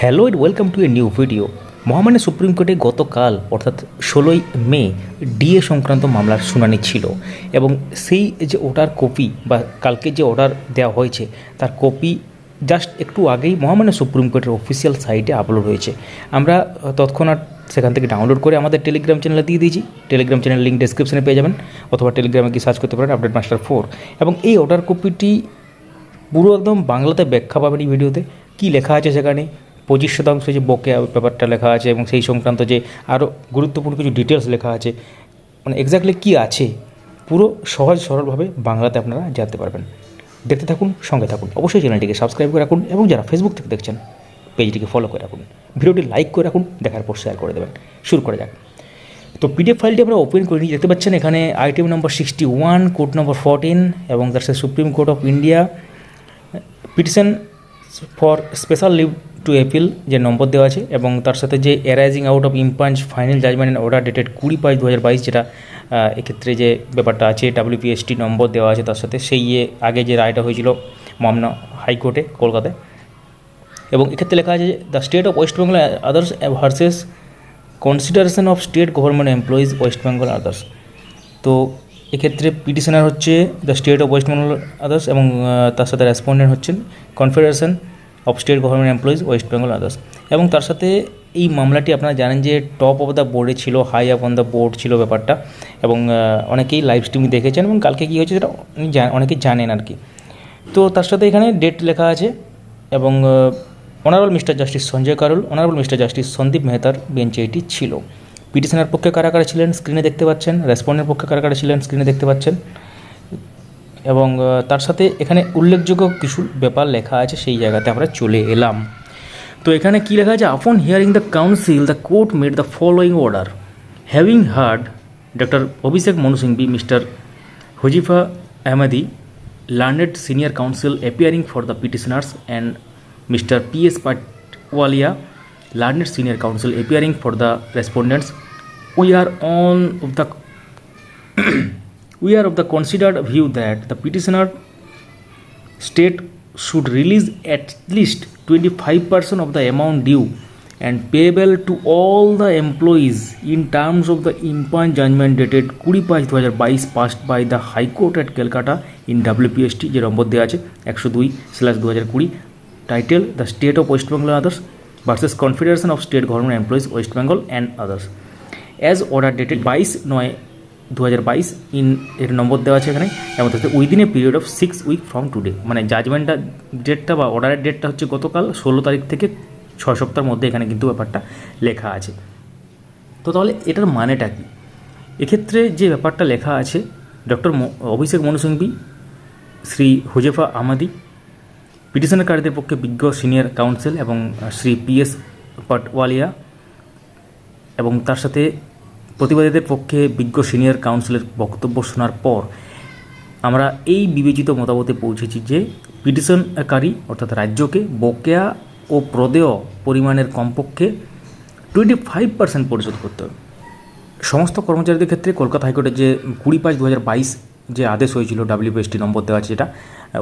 Hello and welcome to a new video মহামান্য supreme কোর্টে গতকাল, অর্থাৎ ষোলোই মে, ডিএ সংক্রান্ত মামলার শুনানি ছিল এবং সেই যে ওটার কপি বা কালকে যে অর্ডার দেওয়া হয়েছে, তার কপি জাস্ট একটু আগেই মহামান্য সুপ্রিম কোর্টের অফিসিয়াল সাইটে আপলোড হয়েছে। আমরা তৎক্ষণাৎ সেখান থেকে ডাউনলোড করে আমাদের টেলিগ্রাম চ্যানেলে দিয়ে দিয়েছি। টেলিগ্রাম চ্যানেল লিঙ্ক ডিসক্রিপশনে পেয়ে যাবেন অথবা টেলিগ্রামে গিয়ে সার্চ করতে পারেন আপডেট মাস্টার ফোর এবং এই অর্ডার কপিটি পুরো একদম বাংলাতে ব্যাখ্যা পাবেন এই ভিডিওতে কী লেখা আছে সেখানে? পঁচিশ শতাংশ যে বকেয়া ব্যাপারটা লেখা আছে এবং সেই সংক্রান্ত যে আরও গুরুত্বপূর্ণ কিছু ডিটেলস লেখা আছে মানে এক্স্যাক্টলি কী আছে, পুরো সহজ সরলভাবে বাংলাতে আপনারা জানতে পারবেন। দেখতে থাকুন, সঙ্গে থাকুন। অবশ্যই চ্যানেলটিকে সাবস্ক্রাইব করে রাখুন এবং যারা ফেসবুক থেকে দেখছেন পেজটিকে ফলো করে রাখুন। ভিডিওটি লাইক করে রাখুন, দেখার পর শেয়ার করে দেবেন। শুরু করে যাক। তো পিডিএফ ফাইলটি আমরা ওপেন করে নিয়ে দেখতে পাচ্ছেন এখানে item number sixty one code number fourteen এবং তার সাথে supreme court of India petition for special leave to appeal যে নম্বর দেওয়া আছে এবং তার সাথে যে arising out of impugned final judgement and order dated কুড়ি পাঁচ দু হাজার বাইশ যেটা এক্ষেত্রে যে ব্যাপারটা আছে ডাব্লিউপিএসটি নম্বর দেওয়া আছে তার সাথে, সেই ইয়ে আগে যে রায়টা হয়েছিল মামনা হাইকোর্টে কলকাতায়। এবং এক্ষেত্রে লেখা আছে the state of West Bengal others versus consideration of state government employees West Bengal others তো এক্ষেত্রে পিটিশনার হচ্ছে the state of West Bengal others এবং তার সাথে রেসপন্ডেন্ট হচ্ছেন confederation of state government employees West Bengal others এবং তার সাথে এই মামলাটি আপনারা জানেন যে টপ অফ দ্য বোর্ডে ছিল high up on the board ছিল ব্যাপারটা। এবং অনেকেই লাইভ স্ট্রিম দেখেছেন এবং কালকে কী হয়েছে সেটা অনেকেই জানেন আর কি তো তার সাথে এখানে ডেট লেখা আছে এবং honourable mister justice Sanjay Karol honourable mister justice Sandeep মেহতার বেঞ্চে এটি ছিল। পিটিশনের পক্ষে কারা কারা ছিলেন স্ক্রিনে দেখতে পাচ্ছেন। রেসপন্ডের পক্ষে কারা কারা ছিলেন স্ক্রিনে দেখতে পাচ্ছেন। এবং তার সাথে এখানে উল্লেখযোগ্য কিছু ব্যাপার লেখা আছে সেই জায়গাতে আমরা চলে এলাম। তো এখানে কি লেখা আছে? আপন hearing the counsel the court made the following order having heard doctor Abhishek মনুসিংবি mister Huzefa Ahmadi learned senior counsel appearing for the petitioners and mister P S Patwalia learned senior counsel appearing for the respondents we are on of the we are of the considered view that the petitioner state should release at least 25% of the amount due and payable to all the employees in terms of the impugned judgment dated কুড়ি পাঁচ দু হাজার বাইশ passed by the high court at Calcutta in WPST যে নম্বর দেওয়া আছে, একশো দুই স্ল্যাশ দু হাজার কুড়ি title the state of West Bengal others versus confederation of state government employees West Bengal and others as order dated বাইশ নয় দু হাজার বাইশ ইন এর নম্বর দেওয়া আছে এখানে, এবং তাতে within a period of six week from today মানে জাজমেন্টটা ডেটটা বা অর্ডারের ডেটটা হচ্ছে গতকাল, ষোলো তারিখ থেকে ছয় সপ্তাহের মধ্যে এখানে কিন্তু ব্যাপারটা লেখা আছে। তো তাহলে এটার মানেটা কী? এক্ষেত্রে যে ব্যাপারটা লেখা আছে ডক্টর অভিষেক মনু সিংভি শ্রী হুজেফা আহমাদি পিটিশনকারীদের পক্ষে বিজ্ঞ সিনিয়র কাউন্সিল এবং শ্রী পি এস পাটওয়ালিয়া, এবং তার সাথে প্রতিবাদীদের পক্ষে বিজ্ঞ সিনিয়র কাউন্সিলের বক্তব্য শোনার পর আমরা এই বিবেচিত মতামতে পৌঁছেছি যে পিটিশনকারী অর্থাৎ রাজ্যকে, বকেয়া ও প্রদেয় পরিমাণের কমপক্ষে টোয়েন্টি ফাইভ পার্সেন্ট পরিশোধ করতে হবে। সমস্ত কর্মচারীদের ক্ষেত্রে কলকাতা হাইকোর্টের যে কুড়ি পাঁচ দু হাজার বাইশ যে আদেশ হয়েছিল ডাব্লিউপিএসটি নম্বর দেওয়া আছে যেটা,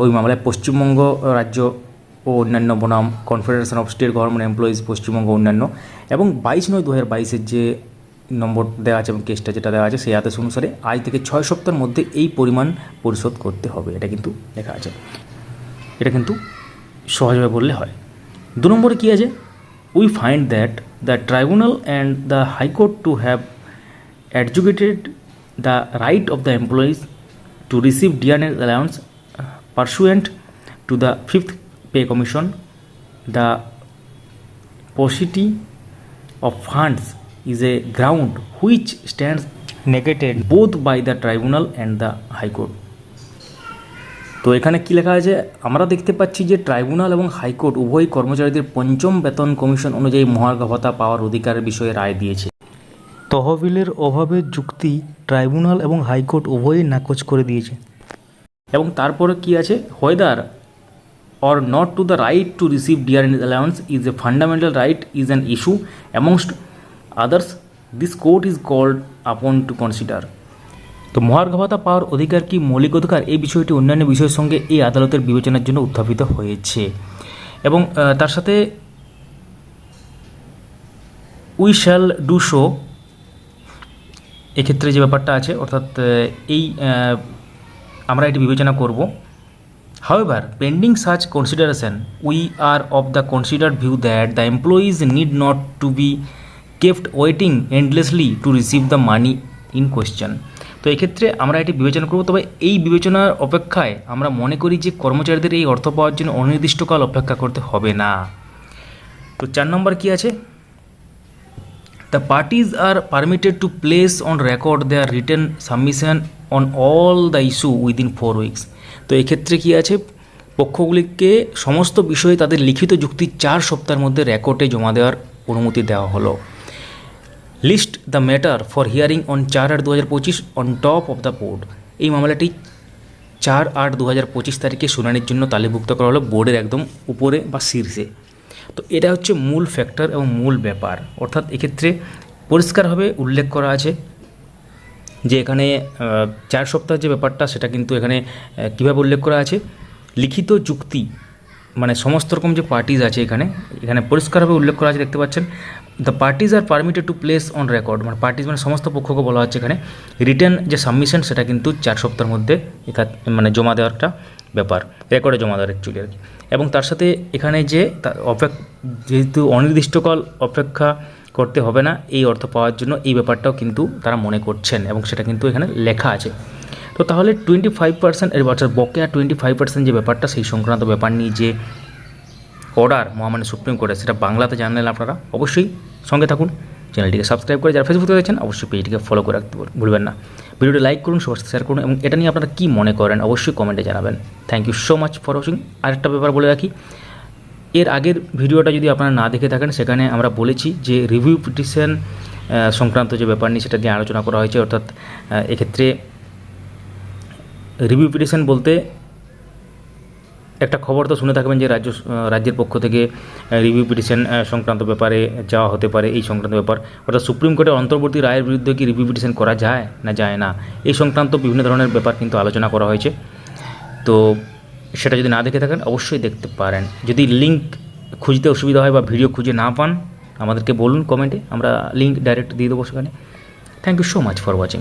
ওই মামলায় পশ্চিমবঙ্গ রাজ্য ও অন্যান্য বনাম confederation of state government employees Paschimbanga অন্যান্য, এবং বাইশ নয় দু হাজার বাইশের যে নম্বর দেওয়া আছে এবং কেসটা যেটা দেওয়া আছে সেই আদেশ অনুসারে আজ থেকে ছয় সপ্তাহের মধ্যে এই পরিমাণ পরিশোধ করতে হবে। এটা কিন্তু লেখা আছে। এটা কিন্তু সহজভাবে বললে হয়। দু নম্বরে কী আছে? We find that the tribunal and the high court to have adjudicated the right of the employees to receive DNA allowance uh, to the fifth pay commission the paucity of funds is a ground which stands negated both by the tribunal and the high court. তো এখানে কি লেখা আছে? আমরা দেখতে পাচ্ছি যে tribunal এবং হাইকোর্ট উভয় কর্মচারীদের পঞ্চম বেতন কমিশন অনুযায়ী মহার্ঘ ভাতা পাওয়ার অধিকারের বিষয়ে রায় দিয়েছে। তহবিলের অভাবে যুক্তি ট্রাইব্যুনাল এবং হাইকোর্ট উভয়ই নাকচ করে দিয়েছে। এবং তারপরে কি আছে? Whether or not to the right to receive dear allowance is a fundamental right is an issue amongst others this court is called upon to consider তো মহার্ঘ ভাতা পাওয়ার অধিকার কি মৌলিক অধিকার? এই বিষয়টি অন্যান্য বিষয়ের সঙ্গে এই আদালতের বিবেচনার জন্য উত্থাপিত হয়েছে। এবং তার সাথে উই শ্যাল ডু শো এক্ষেত্রে যে ব্যাপারটা আছে অর্থাৎ এই আমরা এটি বিবেচনা করব। However, pending such consideration, we are of the consider view that the employees need not to be kept waiting endlessly to receive the money in question তো এক্ষেত্রে আমরা এটি বিবেচনা করব। তবে এই বিবেচনার অপেক্ষায় আমরা মনে করি যে কর্মচারীদের এই অর্থ পাওয়ার জন্য অনির্দিষ্টকাল অপেক্ষা করতে হবে না। তো চার নম্বর কি আছে? The parties are permitted to place on record their return submission on all the issue within four weeks. তো এক্ষেত্রে কি আছে? পক্ষগুলিকে সমস্ত বিষয়ে তাদের লিখিত যুক্তি চার সপ্তাহের মধ্যে রেকর্ডে জমা দেওয়ার অনুমতি দেওয়া হলো। List the matter for hearing on চার আট দু হাজার পঁচিশ on top of the board এই মামলাটি চার আট দু হাজার পঁচিশ তারিখে শুনানির জন্য তালিভুক্ত করা হলো বোর্ডের একদম উপরে বা শীর্ষে। তো এটা হচ্ছে মূল ফ্যাক্টর এবং মূল ব্যাপার। অর্থাৎ এক্ষেত্রে পরিষ্কারভাবে উল্লেখ করা আছে যে এখানে চার সপ্তাহ যে ব্যাপারটা, সেটা কিন্তু এখানে কীভাবে উল্লেখ করা আছে? লিখিত যুক্তি মানে সমস্ত রকম যে পার্টিজ আছে এখানে এখানে পরিষ্কারভাবে উল্লেখ করা আছে, দেখতে পাচ্ছেন। The parties are permitted to place on record মানে পার্টিজ মানে সমস্ত পক্ষকে বলা হচ্ছে এখানে রিটার্ন যে সাবমিশন সেটা কিন্তু চার সপ্তাহের মধ্যে মানে জমা দেওয়ার একটা ব্যাপার রেকর্ডে জমা দেওয়ার অ্যাকচুয়ালি আর কি। এবং তার সাথে এখানে যে অপেক, যেহেতু অনির্দিষ্টকাল অপেক্ষা করতে হবে না, এই অর্থ পাওয়ার জন্য এই ব্যাপারটাও কিন্তু তারা মনে করছেন এবং সেটা কিন্তু এখানে লেখা আছে। তো তাহলে টোয়েন্টি ফাইভ পার্সেন্ট এর অর্থাৎ বকেয়া টোয়েন্টি ফাইভ পার্সেন্ট যে ব্যাপারটা, সেই সংক্রান্ত ব্যাপার নিয়ে যে অর্ডার মহামান্য সুপ্রিম কোর্টে সেটা বাংলাতে জানলেন আপনারা, অবশ্যই সঙ্গে থাকুন। চ্যানেলটিকে সাবস্ক্রাইব করে যারা ফেসবুকে দেখছেন, অবশ্যই পেজটিকে ফলো করে রাখতে ভুলবেন না। ভিডিওটি লাইক করুন, সবার সাথে শেয়ার করুন, এবং এটা নিয়ে আপনারা কী মনে করেন, অবশ্যই কমেন্টে জানাবেন। Thank you so much for watching আরেকটা ব্যাপার বলে রাখি, এর আগের ভিডিওটা যদি আপনারা না দেখে থাকেন, সেখানে আমরা বলেছি যে রিভিউ পিটিশন সংক্রান্ত যে ব্যাপার নিয়ে সেটা নিয়ে আলোচনা করা হয়েছে। অর্থাৎ এক্ষেত্রে রিভিউ পিটিশন বলতে একটা খবর তো শুনে থাকবেন যে রাজ্য রাজ্যের পক্ষ থেকে রিভিউ পিটিশন সংক্রান্ত ব্যাপারে যাওয়া হতে পারে এই সংক্রান্ত ব্যাপার। অর্থাৎ সুপ্রিম কোর্টের অন্তর্বর্তী রায়ের বিরুদ্ধে কি রিভিউ পিটিশন করা যায় না যায় না, এই সংক্রান্ত বিভিন্ন ধরনের ব্যাপার কিন্তু আলোচনা করা হয়েছে। তো সেটা যদি না দেখে থাকেন, অবশ্যই দেখতে পারেন। যদি লিঙ্ক খুঁজতে অসুবিধা হয় বা ভিডিও খুঁজে না পান, আমাদেরকে বলুন কমেন্টে আমরা লিঙ্ক ডাইরেক্ট দিয়ে দেবো সেখানে। Thank you so much for watching